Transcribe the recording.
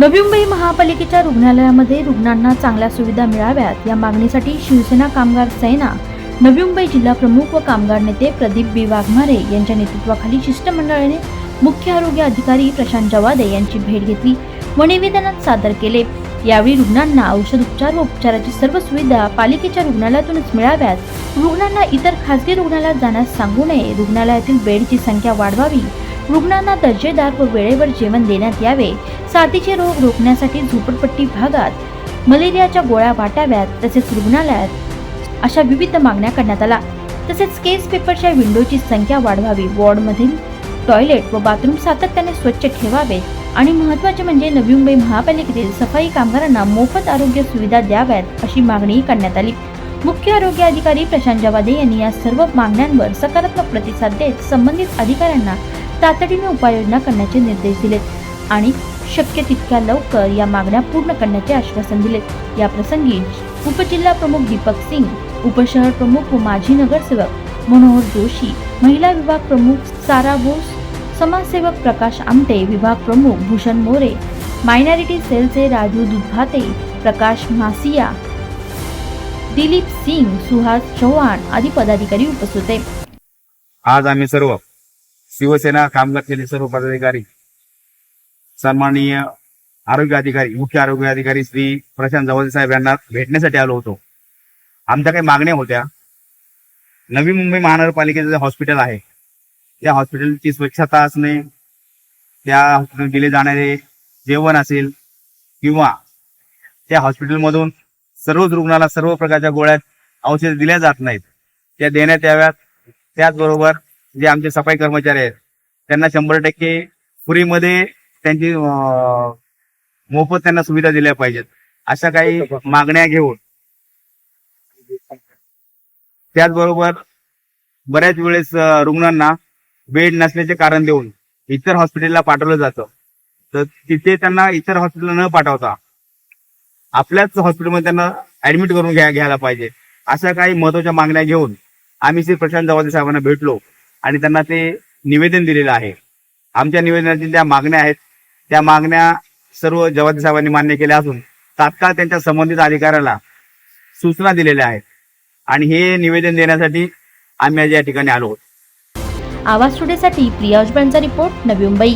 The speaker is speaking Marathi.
नवी मुंबई महापालिकेच्या रुग्णालयामध्ये रुग्णांना चांगल्या सुविधा मिळाव्यात. या मागणीसाठी शिवसेना कामगार सेना नवी मुंबई जिल्हा प्रमुख व कामगार नेते प्रदीप बी. वाघमारे यांच्या नेतृत्वाखाली शिष्टमंडळाने मुख्य आरोग्य अधिकारी प्रशांत जवादे यांची भेट घेतली व निवेदनात सादर केले. यावेळी रुग्णांना औषध उपचार व उपचाराची सर्व सुविधा पालिकेच्या रुग्णालयातूनच मिळाव्यात. रुग्णांना इतर खासगी रुग्णालयात जाण्यास सांगू नये. रुग्णालयातील बेडची संख्या वाढवावी. रुग्णांना दर्जेदार व वेळेवर जेवण देण्यात यावे. साथीचे रोग रोखण्यासाठी झोपडपट्टी भागात मलेरियाच्या गोळ्या वाटाव्यात तसेच रुग्णालयात अशा विविध मागण्या करण्यात आल्या. तसेच केस पेपरच्या विंडोची संख्या वाढवावी. वॉर्डमधील टॉयलेट व बाथरूम सातत्याने स्वच्छ ठेवावेत आणि महत्त्वाचे म्हणजे नवी मुंबई महापालिकेतील सफाई कामगारांना मोफत आरोग्य सुविधा द्याव्यात अशी मागणी करण्यात आली. मुख्य आरोग्य अधिकारी प्रशांत जवादे यांनी या सर्व मागण्यांवर सकारात्मक प्रतिसाद देत संबंधित अधिकाऱ्यांना तातडीने उपाययोजना करण्याचे निर्देश दिलेत. आणि शक्य तितक्या लवकर या मागण्या पूर्ण करण्याचे आश्वासन दिले. या प्रसंगी उपजिल्हा प्रमुख दीपक सिंग उपशहर प्रमुख व माजी नगरसेवक मनोहर जोशी महिला विभाग प्रमुख सारा बोस समाजसेवक प्रकाश आमटे विभाग प्रमुख भूषण मोरे मायनॉरिटी सेलचे राजू दुधभाते प्रकाश मासिया दिलीप सिंग सुहास चव्हाण आदी पदाधिकारी उपस्थित होते. आज आम्ही सर्व शिवसेना कामगार केले सर्व पदाधिकारी सन्माननीय आरोग्य अधिकारी मुख्य आरोग्य अधिकारी श्री प्रशांत जवळ साहेब यांना भेटण्यासाठी आलो होतो. आमच्या काही मागण्या होत्या. नवी मुंबई महानगरपालिकेचं जे हॉस्पिटल आहे त्या हॉस्पिटलची स्वच्छता असणे त्या हॉस्पिटल दिले जाणारे जेवण असेल किंवा त्या हॉस्पिटलमधून सर्वच रुग्णाला सर्व प्रकारच्या गोळ्या औषध दिल्या जात नाहीत. त्या देण्यात याव्यात. त्याचबरोबर जे आमचे सफाई कर्मचारी आहेत त्यांना शंभर टक्के फ्रीमध्ये त्यांची मोफत त्यांना सुविधा दिल्या पाहिजेत. अशा काही मागण्या घेऊन. त्याचबरोबर बऱ्याच वेळेस रुग्णांना बेड नसल्याचे कारण देऊन इतर हॉस्पिटलला पाठवलं जातं. तर तिथे त्यांना इतर हॉस्पिटलला न पाठवता आपल्याच हॉस्पिटलमध्ये त्यांना ऍडमिट करून घ्या घ्यायला पाहिजे. अशा काही महत्त्वाच्या मागण्या घेऊन आम्ही श्री प्रशांत जवादे साहेबांना भेटलो. आणि त्यांना ते निवेदन दिलेलं आहे. आमच्या निवेदनातील ज्या मागण्या आहेत त्या मागण्या सर्व जवादे साहेबांनी मान्य केल्या असून तात्काळ त्यांच्या संबंधित अधिकाऱ्याला सूचना दिलेल्या आहेत. आणि हे निवेदन देण्यासाठी आम्ही आज या ठिकाणी आलो आहोत. आवाज टुडेसाठी प्रिया उजबळांचा रिपोर्ट नवी मुंबई.